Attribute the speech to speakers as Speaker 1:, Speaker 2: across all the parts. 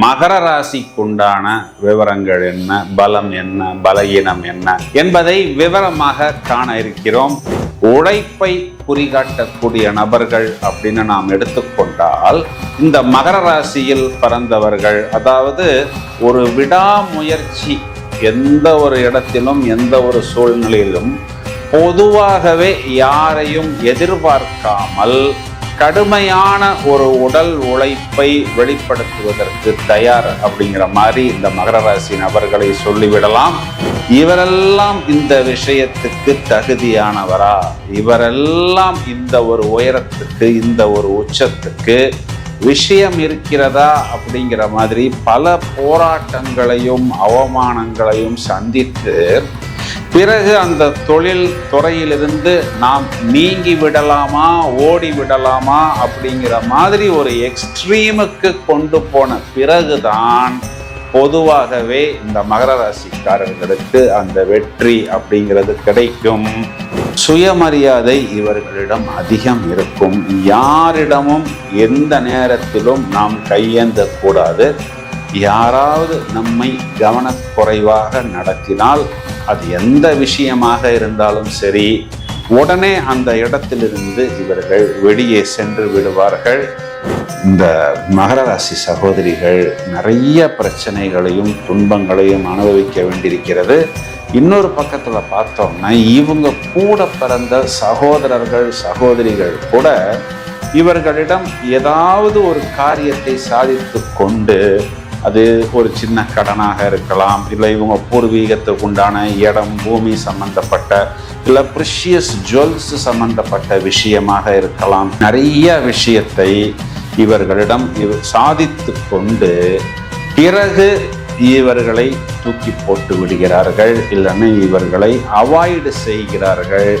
Speaker 1: மகர ராசிக்குண்டான விவரங்கள் என்ன? பலம் என்ன? பலகீனம் என்ன? என்பதை விவரமாக காண இருக்கிறோம். உழைப்பை குறிகாட்டக்கூடிய நபர்கள் அப்படின்னு நாம் எடுத்துக்கொண்டால் இந்த மகர ராசியில் பிறந்தவர்கள் அதாவது ஒரு விடாமுயற்சி எந்த ஒரு இடத்திலும் எந்த ஒரு சூழ்நிலையிலும் பொதுவாகவே யாரையும் எதிர்பார்க்காமல் கடுமையான ஒரு உடல் உழைப்பை வெளிப்படுத்துவதற்கு தயார் அப்படிங்கிற மாதிரி இந்த மகர ராசி நபர்களை சொல்லிவிடலாம். இவரெல்லாம் இந்த விஷயத்துக்கு தகுதியானவரா? இவரெல்லாம் இந்த ஒரு உயரத்துக்கு இந்த ஒரு உச்சத்துக்கு விஷயம் இருக்கிறதா அப்படிங்கிற மாதிரி பல போராட்டங்களையும் அவமானங்களையும் சந்தித்து பிறகு அந்த தொழில் துறையிலிருந்து நாம் நீங்கி விடலாமா ஓடி விடலாமா அப்படிங்கிற மாதிரி ஒரு எக்ஸ்ட்ரீமுக்கு கொண்டு போன பிறகுதான் பொதுவாகவே இந்த மகர ராசிக்காரர்களுக்கு அந்த வெற்றி அப்படிங்கிறது கிடைக்கும். சுயமரியாதை இவர்களிடம் அதிகம் இருக்கும். யாரிடமும் எந்த நேரத்திலும் நாம் கையேந்தக்கூடாது. யாராவது நம்மை கவனக்குறைவாக நடத்தினால் அது எந்த விஷயமாக இருந்தாலும் சரி உடனே அந்த இடத்திலிருந்து இவர்கள் வெளியே சென்று விடுவார்கள். இந்த மகர ராசி சகோதரிகள் நிறைய பிரச்சனைகளையும் துன்பங்களையும் அனுபவிக்க வேண்டியிருக்கிறது. இன்னொரு பக்கத்தில் பார்த்தோம்னா இவங்க கூட பிறந்த சகோதரர்கள் சகோதரிகள் கூட இவர்களிடம் ஏதாவது ஒரு காரியத்தை சாதித்து கொண்டு அது ஒரு சின்ன கடனாக இருக்கலாம் இல்லை இவங்க பூர்வீகத்துக்கு உண்டான இடம் பூமி சம்பந்தப்பட்ட இல்லை ப்ரிஷியஸ் ஜுவல்ஸ் சம்பந்தப்பட்ட விஷயமாக இருக்கலாம். நிறைய விஷயத்தை இவர்களிடம் இவ சாதித்து கொண்டு பிறகு இவர்களை தூக்கி போட்டு விடுகிறார்கள் இல்லைன்னு இவர்களை அவாய்டு செய்கிறார்கள்.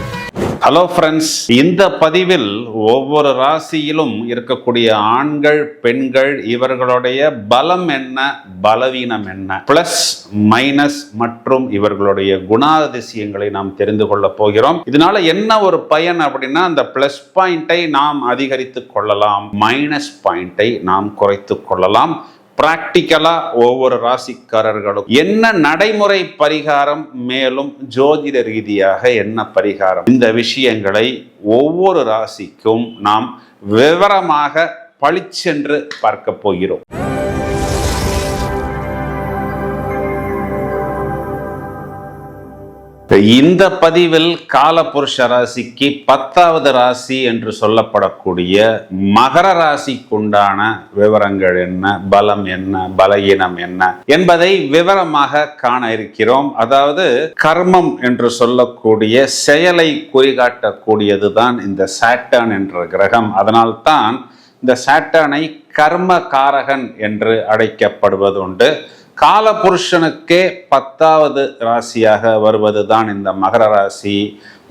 Speaker 1: ஹலோ ஃப்ரெண்ட்ஸ் இந்த பதிவில் ஒவ்வொரு ராசியிலும் இருக்கக்கூடிய ஆண்கள் பெண்கள் இவர்களுடைய பலம் என்ன பலவீனம் என்ன? பிளஸ் மைனஸ் மற்றும் இவர்களுடைய குணாதிசயங்களை நாம் தெரிந்து கொள்ள போகிறோம். இதனால என்ன ஒரு பயன் அப்படின்னா அந்த பிளஸ் பாயிண்டை நாம் அதிகரித்து கொள்ளலாம். மைனஸ் பாயிண்டை நாம் குறைத்து கொள்ளலாம். பிராக்டிக்கலா ஒவ்வொரு ராசிக்காரர்களும் என்ன நடைமுறை பரிகாரம் மேலும் ஜோதிட ரீதியாக என்ன பரிகாரம்? இந்த விஷயங்களை ஒவ்வொரு ராசிக்கும் நாம் விவரமாக பளிச்சென்று பார்க்க போகிறோம். இந்த பதிவில் காலபுருஷ ராசிக்கு பத்தாவது ராசி என்று சொல்லப்படக்கூடிய மகர ராசிக்குண்டான விவரங்கள் என்ன பலம் என்ன பலகீனம் என்ன என்பதை விவரமாக காண இருக்கிறோம். அதாவது கர்மம் என்று சொல்லக்கூடிய செயலை குறிகாட்டக்கூடியதுதான் இந்த சாட்டர்ன் என்ற கிரகம். அதனால்தான் இந்த சாட்டனை கர்ம காரகன் என்று அழைக்கப்படுவது உண்டு காலபுருஷனுக்கே பத்தாவது ராசியாக வருவது தான் இந்த மகர ராசி.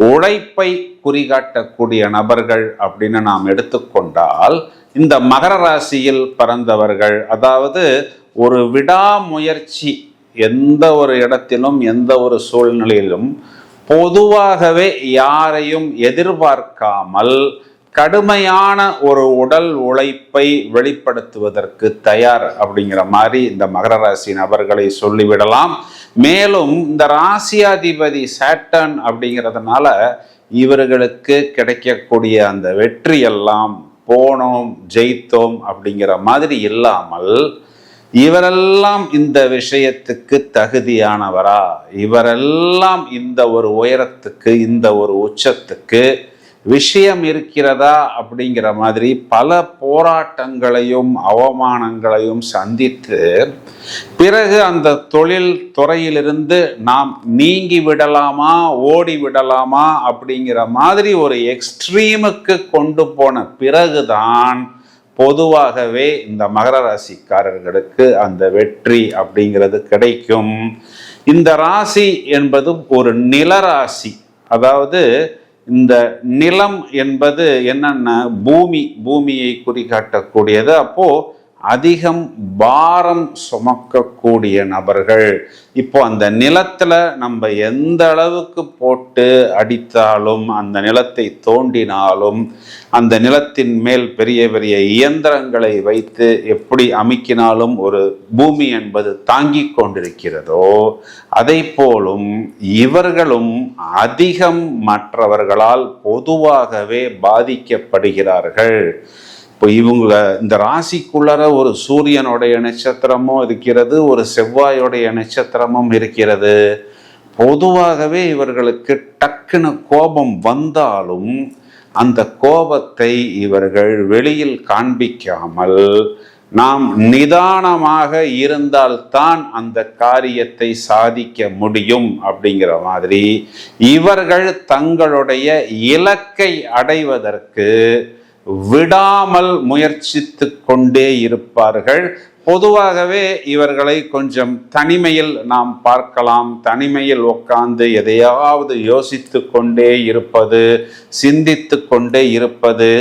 Speaker 1: உழைப்பை குறிகாட்டக்கூடிய நபர்கள் அப்படின்னு நாம் எடுத்துக்கொண்டால் இந்த மகர ராசியில் பிறந்தவர்கள் அதாவது ஒரு விடாமுயற்சி எந்த ஒரு இடத்திலும் எந்த ஒரு சூழ்நிலையிலும் பொதுவாகவே யாரையும் எதிர்பார்க்காமல் கடுமையான ஒரு உடல் உழைப்பை வெளிப்படுத்துவதற்கு தயார் அப்படிங்கிற மாதிரி இந்த மகர ராசி நபர்களை சொல்லிவிடலாம். மேலும் இந்த ராசியாதிபதி சேட்டன் அப்படிங்கிறதுனால இவர்களுக்கு கிடைக்கக்கூடிய அந்த வெற்றி எல்லாம் போனோம் ஜெயித்தோம் அப்படிங்கிற மாதிரி இல்லாமல் இவரெல்லாம் இந்த விஷயத்துக்கு தகுதியானவரா? இவரெல்லாம் இந்த ஒரு உயரத்துக்கு இந்த ஒரு உச்சத்துக்கு விஷயம் இருக்கிறதா அப்படிங்கிற மாதிரி பல போராட்டங்களையும் அவமானங்களையும் சந்தித்து பிறகு அந்த தொழில் துறையிலிருந்து நாம் நீங்கி விடலாமா ஓடி விடலாமா அப்படிங்கிற மாதிரி ஒரு எக்ஸ்ட்ரீமுக்கு கொண்டு போன பிறகுதான் பொதுவாகவே இந்த மகர ராசிக்காரர்களுக்கு அந்த வெற்றி அப்படிங்கிறது கிடைக்கும். இந்த ராசி என்பது ஒரு நிலராசி அதாவது இந்த நிலம் என்பது என்னென்ன பூமி பூமியை குறிகாட்டக்கூடியது. அப்போது அதிகம் பாரம் சுமக்கக்கூடிய நபர்கள். இப்போ அந்த நிலத்தில் நம்ம எந்த அளவுக்கு போட்டு அடித்தாலும் அந்த நிலத்தை தோண்டினாலும் அந்த நிலத்தின் மேல் பெரிய பெரிய இயந்திரங்களை வைத்து எப்படி அமைக்கினாலும் ஒரு பூமி என்பது தாங்கி கொண்டிருக்கிறதோ அதை போலும் இவர்களும் அதிகம் மற்றவர்களால் பொதுவாகவே பாதிக்கப்படுகிறார்கள். இப்போ இவங்க இந்த ராசிக்குள்ளர ஒரு சூரியனுடைய நட்சத்திரமும் இருக்கிறது ஒரு செவ்வாயுடைய நட்சத்திரமும் இருக்கிறது. பொதுவாகவே இவர்களுக்கு டக்குன்னு கோபம் வந்தாலும் அந்த கோபத்தை இவர்கள் வெளியில் காண்பிக்காமல் நாம் நிதானமாக இருந்தால்தான் அந்த காரியத்தை சாதிக்க முடியும் அப்படிங்கிற மாதிரி இவர்கள் தங்களுடைய இலக்கை அடைவதற்கு விடாமல் முயற்சித்து கொண்டே இருப்பார்கள். பொதுவாகவே இவர்களை கொஞ்சம் தனிமையில் நாம் பார்க்கலாம். தனிமையில் உட்கார்ந்து எதையாவது யோசித்து கொண்டே இருப்பது சிந்தித்து கொண்டே இருப்பது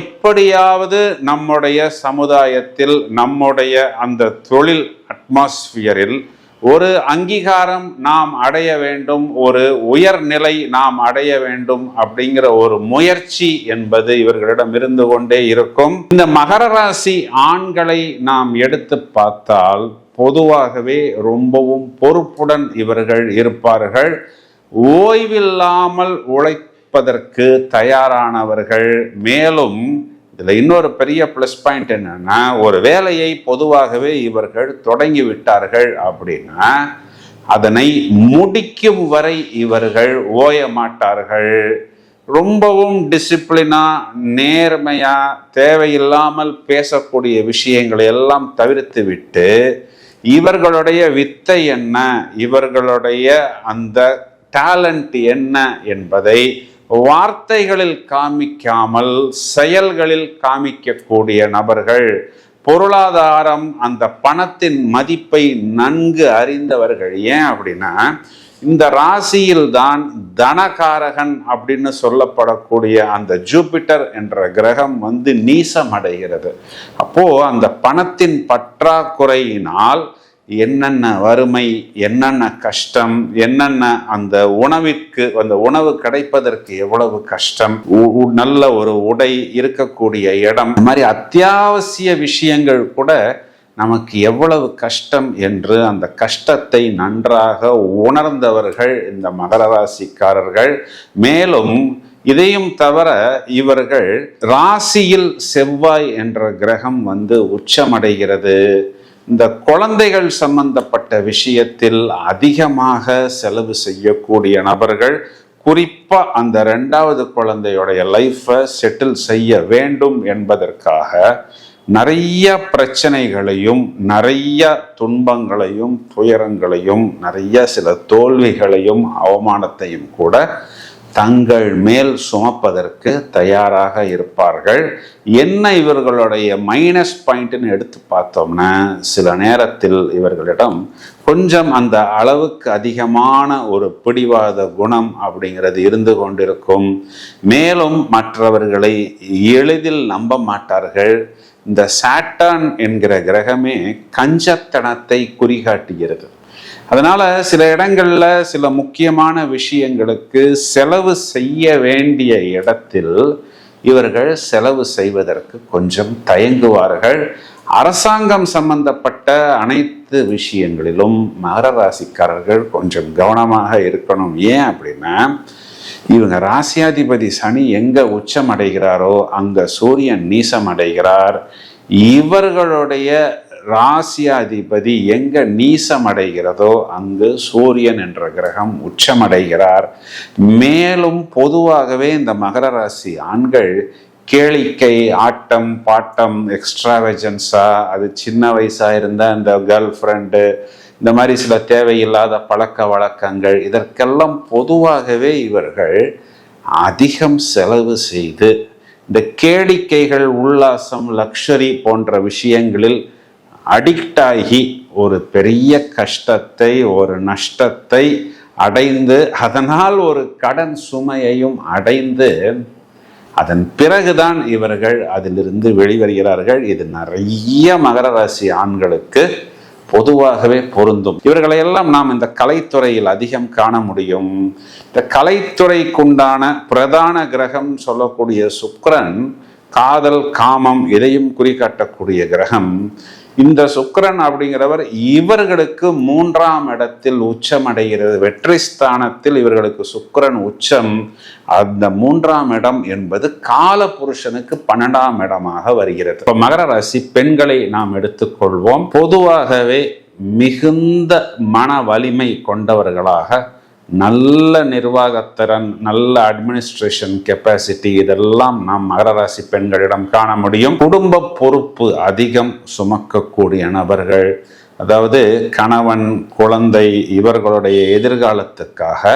Speaker 1: எப்படியாவது நம்முடைய சமுதாயத்தில் நம்முடைய அந்த தொழில் அட்மாஸ்பியரில் ஒரு அங்கீகாரம் நாம் அடைய வேண்டும் ஒரு உயர்நிலை நாம் அடைய வேண்டும் அப்படிங்கிற ஒரு முயற்சி என்பது இவர்களிடம் இருந்து கொண்டே இருக்கும். இந்த மகர ராசி ஆண்களை நாம் எடுத்து பார்த்தால் பொதுவாகவே ரொம்பவும் பொறுப்புடன் இவர்கள் இருப்பார்கள். ஓய்வில்லாமல் உழைப்பதற்கு தயாரானவர்கள். மேலும் இதில் இன்னொரு பெரிய ப்ளஸ் பாயிண்ட் என்னன்னா ஒரு வேலையை பொதுவாகவே இவர்கள் தொடங்கி விட்டார்கள் அப்படின்னா அதனை முடிக்கும் வரை இவர்கள் ஓய மாட்டார்கள். ரொம்பவும் டிசிப்ளினா நேர்மையா தேவையில்லாமல் பேசக்கூடிய விஷயங்களை எல்லாம் தவிர்த்து விட்டு இவர்களுடைய வித்தை என்ன இவர்களுடைய அந்த டேலண்ட் என்ன என்பதை வார்த்தைகளில் காமிக்காமல் செயல்களில் காமிக்கக்கூடிய நபர்கள் பொருளாதாரம் அந்த பணத்தின் மதிப்பை நன்கு அறிந்தவர்கள். ஏன் அப்படின்னா இந்த ராசியில் தான் தனகாரகன் அப்படின்னு சொல்லப்படக்கூடிய அந்த ஜூபிட்டர் என்ற கிரகம் வந்து நீசம் அடைகிறது அப்போ அந்த பணத்தின் பற்றாக்குறையினால் என்னென்ன வறுமை என்னென்ன கஷ்டம் என்னென்ன அந்த உணவிற்கு அந்த உணவு கிடைப்பதற்கு எவ்வளவு கஷ்டம் நல்ல ஒரு உடை இருக்கக்கூடிய இடம் இந்த மாதிரி அத்தியாவசிய விஷயங்கள் கூட நமக்கு எவ்வளவு கஷ்டம் என்று அந்த கஷ்டத்தை நன்றாக உணர்ந்தவர்கள் இந்த மகர ராசிக்காரர்கள் மேலும் இதையும் தவிர இவர்கள் ராசியில் செவ்வாய் என்ற கிரகம் வந்து உச்சமடைகிறது. இந்த குழந்தைகள் சம்பந்தப்பட்ட விஷயத்தில் அதிகமாக செலவு செய்யக்கூடிய நபர்கள் குறிப்பாக அந்த ரெண்டாவது குழந்தையுடைய லைஃப்பை செட்டில் செய்ய வேண்டும் என்பதற்காக நிறைய பிரச்சனைகளையும் நிறைய துன்பங்களையும் துயரங்களையும் நிறைய சில தோல்விகளையும் அவமானத்தையும் கூட தங்கள் மேல் சுமப்பதற்கு தயாராக இருப்பார்கள். என்ன இவர்களுடைய மைனஸ் பாயிண்ட்னு எடுத்து பார்த்தோம்னா சில நேரத்தில் இவர்களிடம் கொஞ்சம் அந்த அளவுக்கு அதிகமான ஒரு பிடிவாத குணம் அப்படிங்கிறது இருந்து கொண்டிருக்கும். மேலும் மற்றவர்களை எளிதில் நம்ப மாட்டார்கள். இந்த சாட்டான் என்கிற கிரகமே கஞ்சத்தனத்தை குறிகாட்டுகிறது அதனால சில இடங்கள்ல சில முக்கியமான விஷயங்களுக்கு செலவு செய்ய வேண்டிய இடத்தில் இவர்கள் செலவு செய்வதற்கு கொஞ்சம் தயங்குவார்கள். அரசாங்கம் சம்பந்தப்பட்ட அனைத்து விஷயங்களிலும் மகர ராசிக்காரர்கள் கொஞ்சம் கவனமாக இருக்கணும். ஏன் அப்படின்னா இவங்க ராசியாதிபதி சனி எங்க உச்சம் அடைகிறாரோ அங்க சூரியன் நீசம் அடைகிறார் இவர்களுடைய ராசியாதிபதி எங்க நீசம் அடைகிறதோ அங்கு சூரியன் என்ற கிரகம் உச்சமடைகிறார். மேலும் பொதுவாகவே இந்த மகர ராசி ஆண்கள் கேளிக்கை ஆட்டம் பாட்டம் எக்ஸ்ட்ராவெஜன்ஸா அது சின்ன வயசா இருந்தால் இந்த கேர்ள் ஃப்ரெண்டு இந்த மாதிரி சில தேவையில்லாத பழக்க வழக்கங்கள் இதற்கெல்லாம் பொதுவாகவே இவர்கள் அதிகம் செலவு செய்து இந்த கேளிக்கைகள் உல்லாசம் லக்ஷரி போன்ற விஷயங்களில் அடிக்ட் ஆகி ஒரு பெரிய கஷ்டத்தை ஒரு நஷ்டத்தை அடைந்து அதனால் ஒரு கடன் சுமையையும் அடைந்து அதன் பிறகுதான் இவர்கள் அதிலிருந்து வெளிவருகிறார்கள். இது நிறைய மகர ராசி ஆண்களுக்கு பொதுவாகவே பொருந்தும். இவர்களை எல்லாம் நாம் இந்த கலைத்துறையில் அதிகம் காண முடியும். இந்த கலைத்துறைக்குண்டான பிரதான கிரகம் சொல்லக்கூடிய சுக்கரன் காதல் காமம் இதையும் குறிகாட்டக்கூடிய கிரகம். இந்த சுக்கரன் அப்படிங்கிறவர் இவர்களுக்கு மூன்றாம் இடத்தில் உச்சம் அடைகிறது வெற்றி ஸ்தானத்தில் இவர்களுக்கு சுக்கிரன் உச்சம். அந்த மூன்றாம் இடம் என்பது கால புருஷனுக்கு பன்னெண்டாம் இடமாக வருகிறது. இப்ப மகர ராசி பெண்களை நாம் எடுத்துக்கொள்வோம். பொதுவாகவே மிகுந்த மன வலிமை கொண்டவர்களாக நல்ல நிர்வாகத்திறன் நல்ல அட்மினிஸ்ட்ரேஷன் கெப்பாசிட்டி இதெல்லாம் நாம் மகர ராசி பெண்களிடம் காண முடியும். குடும்ப பொறுப்பு அதிகம் சுமக்கக்கூடிய நபர்கள் அதாவது கணவன் குழந்தை இவர்களுடைய எதிர்காலத்துக்காக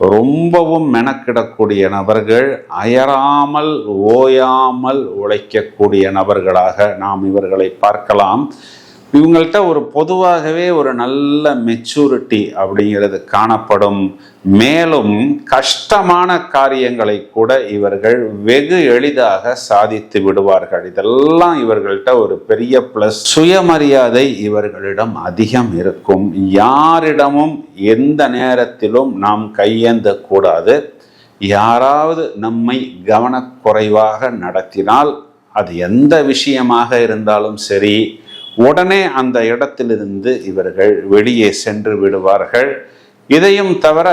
Speaker 1: ரொம்பவும் மெனக்கிடக்கூடிய நபர்கள் அயராமல் ஓயாமல் உழைக்கக்கூடிய நபர்களாக நாம் இவர்களை பார்க்கலாம். இவங்கள்ட்ட ஒரு பொதுவாகவே ஒரு நல்ல மெச்சூரிட்டி அப்படிங்கிறது காணப்படும். மேலும் கஷ்டமான காரியங்களை கூட இவர்கள் வெகு எளிதாக சாதித்து விடுவார்கள். இதெல்லாம் இவர்கள்ட்ட ஒரு பெரிய பிளஸ் சுயமரியாதை இவர்களிடம் அதிகம் இருக்கும். யாரிடமும் எந்த நேரத்திலும் நாம் கையேந்த கூடாது யாராவது நம்மை கவனக்குறைவாக நடத்தினால் அது எந்த விஷயமாக இருந்தாலும் சரி உடனே அந்த இடத்திலிருந்து இவர்கள் வெளியே சென்று விடுவார்கள். இதையும் தவிர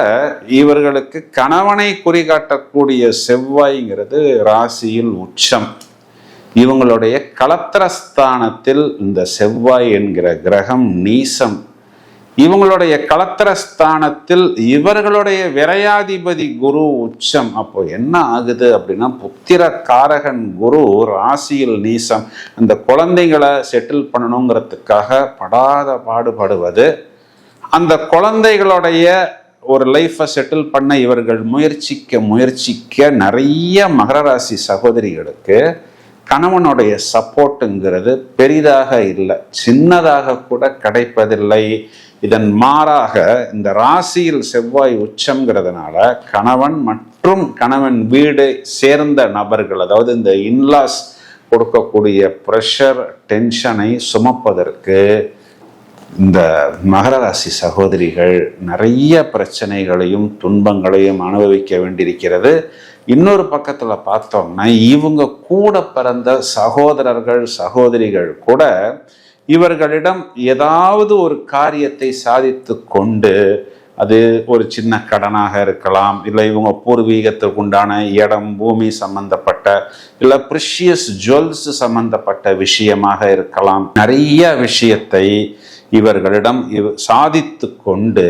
Speaker 1: இவர்களுக்கு கணவனை குறிகாட்டக்கூடிய செவ்வாய்ங்கிறது ராசியில் உச்சம். இவங்களுடைய கலத்திரஸ்தானத்தில் இந்த செவ்வாய் என்கிற கிரகம் நீசம். இவங்களுடைய கலத்திரஸ்தானத்தில் இவர்களுடைய விரையாதிபதி குரு உச்சம். அப்போ என்ன ஆகுது அப்படின்னா புத்திர காரகன் குரு ராசியில் நீசம். அந்த குழந்தைங்களை செட்டில் பண்ணணுங்கிறதுக்காக படாத பாடுபடுவது. அந்த குழந்தைகளுடைய ஒரு லைஃப்பை செட்டில் பண்ண இவர்கள் முயற்சிக்க முயற்சிக்க நிறைய மகர ராசி சகோதரிகளுக்கு கணவனுடைய சப்போர்ட்டுங்கிறது பெரிதாக இல்லை. சின்னதாக கூட கிடைப்பதில்லை. இதன் மாறாக இந்த ராசியில் செவ்வாய் உச்சம்ங்கிறதுனால கணவன் மற்றும் கணவன் வீடு சேர்ந்த நபர்கள் அதாவது இந்த இன்லாஸ் கொடுக்கக்கூடிய ப்ரெஷர் டென்ஷனை சுமப்பதற்கு இந்த மகர ராசி சகோதரிகள் நிறைய பிரச்சனைகளையும் துன்பங்களையும் அனுபவிக்க வேண்டியிருக்கிறது. இன்னொரு பக்கத்தில் பார்த்தோம்னா இவங்க கூட பிறந்த சகோதரர்கள் சகோதரிகள் கூட இவர்களிடம் ஏதாவது ஒரு காரியத்தை சாதித்து கொண்டு அது ஒரு சின்ன கடனாக இருக்கலாம் இல்லை இவங்க பூர்வீகத்துக்கு உண்டான இடம் பூமி சம்பந்தப்பட்ட இல்லை ப்ரிஷியஸ் ஜுவல்ஸ் சம்பந்தப்பட்ட விஷயமாக இருக்கலாம். நிறைய விஷயத்தை இவர்களிடம் இவ் சாதித்து கொண்டு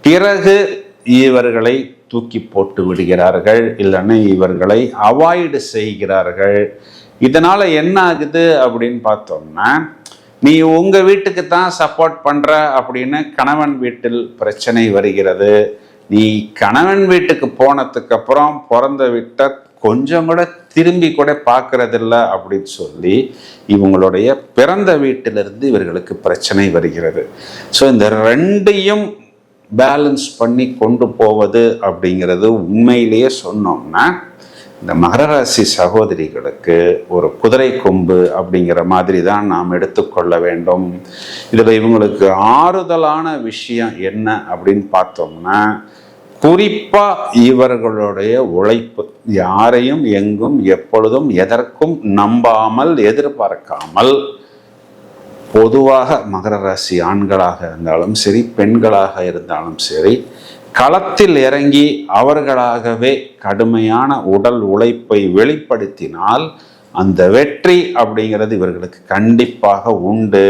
Speaker 1: பிறகு இவர்களை தூக்கி போட்டு விடுகிறார்கள் இல்லைன்னா இவர்களை அவாய்டு செய்கிறார்கள். இதனால் என்ன ஆகுது அப்படின்னு பார்த்தோம்னா நீ உங்கள் வீட்டுக்கு தான் சப்போர்ட் பண்ணுற அப்படின்னு கணவன் வீட்டில் பிரச்சனை வருகிறது. நீ கணவன் வீட்டுக்கு போனதுக்கப்புறம் பிறந்த வீட்டை கொஞ்சம் கூட திரும்பி கூட பார்க்கறதில்ல அப்படின்னு சொல்லி இவங்களுடைய பிறந்த வீட்டிலிருந்து இவர்களுக்கு பிரச்சனை வருகிறது. ஸோ இந்த ரெண்டையும் பேலன்ஸ் பண்ணி கொண்டு போவது அப்படிங்கிறது உண்மையிலேயே சொன்னோம்னா இந்த மகர ராசி சகோதரிகளுக்கு ஒரு குதிரை கொம்பு அப்படிங்கிற மாதிரி தான் நாம் எடுத்துக்கொள்ள வேண்டும். இதில் இவங்களுக்கு ஆறுதலான விஷயம் என்ன அப்படின்னு பார்த்தோம்னா குறிப்பாக இவர்களுடைய உழைப்பு. யாரையும் எங்கும் எப்பொழுதும் எதற்கும் நம்பாமல் எதிர்பார்க்காமல் பொதுவாக மகர ராசி ஆண்களாக இருந்தாலும் சரி பெண்களாக இருந்தாலும் சரி களத்தில் இறங்கி அவர்களாகவே கடுமையான உடல் உழைப்பை வெளிப்படுத்தினால் அந்த வெற்றி அப்படிங்கிறது இவர்களுக்கு கண்டிப்பாக உண்டு.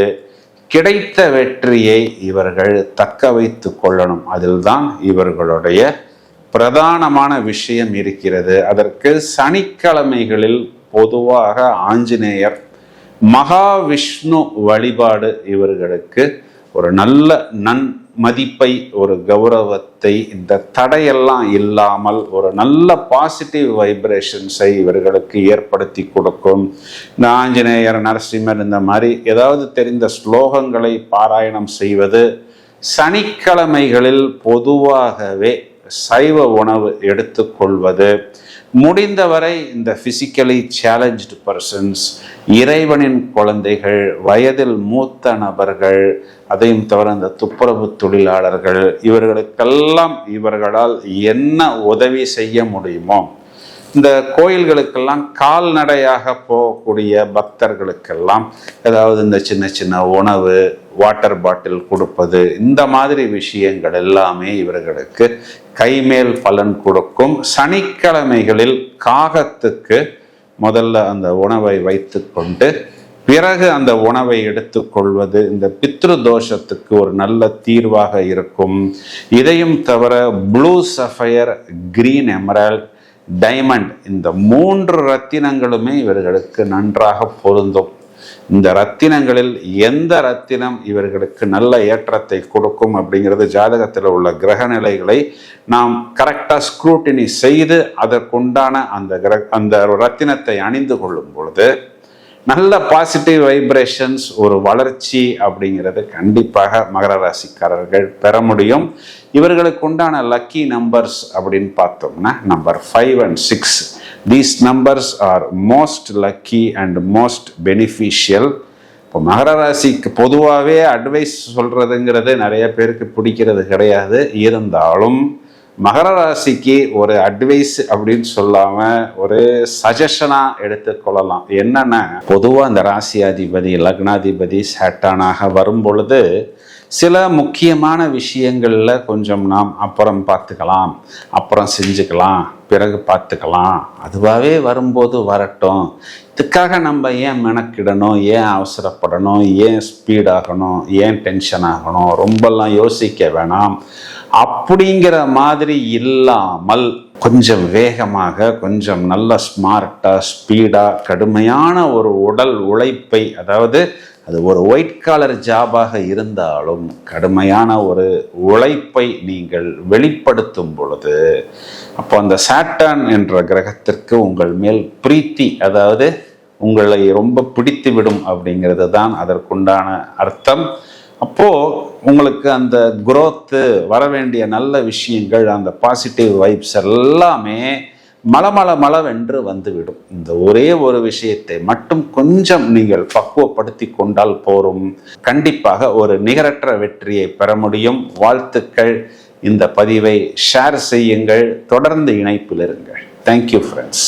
Speaker 1: கிடைத்த வெற்றியை இவர்கள் தக்க வைத்து கொள்ளணும். அதில்தான் இவர்களுடைய பிரதானமான விஷயம் இருக்கிறது. அதற்கு சனிக்கிழமைகளில் பொதுவாக ஆஞ்சநேயர் மகாவிஷ்ணு வழிபாடு இவர்களுக்கு ஒரு நல்ல நன் மதிப்பை ஒரு கௌரவத்தை இந்த தடையெல்லாம் இல்லாமல் ஒரு நல்ல பாசிட்டிவ் வைப்ரேஷன்ஸை இவர்களுக்கு ஏற்படுத்தி கொடுக்கும். இந்த ஆஞ்சநேயர் நரசிம்மர் இந்த மாதிரி ஏதாவது தெரிந்த ஸ்லோகங்களை பாராயணம் செய்வது சனிக்கிழமைகளில் பொதுவாகவே சைவ உணவு எடுத்துக்கொள்வது. முடிந்தவரை இந்த பிசிக்கலி சேலஞ்சு பர்சன்ஸ் இறைவனின் குழந்தைகள் வயதில் மூத்த நபர்கள் அதையும் தவிர இந்த துப்புரவு தொழிலாளர்கள் இவர்களுக்கெல்லாம் இவர்களால் என்ன உதவி செய்ய முடியுமோ இந்த கோயில்களுக்கெல்லாம் கால்நடையாக போகக்கூடிய பக்தர்களுக்கெல்லாம் ஏதாவது இந்த சின்ன சின்ன உணவு வாட்டர் பாட்டில் கொடுப்பது இந்த மாதிரி விஷயங்கள் எல்லாமே இவர்களுக்கு கைமேல் பலன் கொடுக்கும். சனிக்கிழமைகளில் காகத்துக்கு முதல்ல அந்த உணவை வைத்து கொண்டு பிறகு அந்த உணவை எடுத்துக்கொள்வது இந்த பித்ரு தோஷத்துக்கு ஒரு நல்ல தீர்வாக இருக்கும். இதையும் தவிர blue sapphire green emerald diamond. இந்த மூன்று ரத்தினங்களுமே இவர்களுக்கு நன்றாக பொருந்தும். இந்த ரத்தினங்களில் எந்த ரத்தினம் இவர்களுக்கு நல்ல ஏற்றத்தை கொடுக்கும் அப்படிங்கிறது ஜாதகத்தில் உள்ள கிரக நிலைகளை நாம் கரெக்டாக ஸ்க்ரூட்டினி செய்து அதற்குண்டான அந்த கிர அந்த ரத்தினத்தை அணிந்து கொள்ளும் பொழுது நல்ல பாசிட்டிவ் வைப்ரேஷன்ஸ் ஒரு வளர்ச்சி அப்படிங்கிறது கண்டிப்பாக மகர ராசிக்காரர்கள் பெற முடியும். இவர்களுக்கு உண்டான லக்கி நம்பர்ஸ் அப்படின்னு பார்த்தோம்னா number five and six these numbers are most lucky and most beneficial இப்போ மகர ராசிக்கு பொதுவாகவே அட்வைஸ் சொல்கிறதுங்கிறது நிறைய பேருக்கு பிடிக்கிறது கிடையாது. இருந்தாலும் மகர ராசிக்கு ஒரு அட்வைஸ் அப்படின்னு சொல்லாமல் ஒரு சஜஷனாக எடுத்துக்கொள்ளலாம் என்னன்னா பொதுவாக அந்த ராசியாதிபதி லக்னாதிபதி சேட்டானாக வரும் பொழுது சில முக்கியமான விஷயங்களில் கொஞ்சம் நாம் அப்புறம் பார்த்துக்கலாம் அப்புறம் செஞ்சுக்கலாம் பிறகு பார்த்துக்கலாம். அதுவாகவே வரும்போது வரட்டும். இதுக்காக நம்ம ஏன் மெனக்கிடணும் ஏன் அவசரப்படணும் ஏன் ஸ்பீடாகணும் ஏன் டென்ஷன் ஆகணும் ரொம்பலாம் யோசிக்க வேணாம். அப்படிங்கிற மாதிரி இல்லாமல் கொஞ்சம் வேகமாக கொஞ்சம் நல்ல ஸ்மார்ட்டாக ஸ்பீடாக கடுமையான ஒரு உடல் உழைப்பை அதாவது அது ஒரு ஒயிட் காலர் ஜாபாக இருந்தாலும் கடுமையான ஒரு உழைப்பை நீங்கள் வெளிப்படுத்தும் பொழுது அப்போ அந்த சாட்டான் என்ற கிரகத்திற்கு உங்கள் மேல் பிரீத்தி அதாவது உங்களை ரொம்ப பிடித்து விடும் அப்படிங்கிறது தான் அதற்குண்டான அர்த்தம். அப்போ உங்களுக்கு அந்த குரோத்து வர வேண்டிய நல்ல விஷயங்கள் அந்த பாசிட்டிவ் வைப்ஸ் எல்லாமே மலமள மலவென்று வந்துவிடும். இந்த ஒரே ஒரு விஷயத்தை மட்டும் கொஞ்சம் நீங்கள் பக்குவப்படுத்தி கொண்டால் போரும். கண்டிப்பாக ஒரு நிகரற்ற வெற்றியை பெற முடியும். வாழ்த்துக்கள். இந்த பதிவை ஷேர் செய்யுங்கள். தொடர்ந்து இணைப்பில் இருங்கள். Thank you friends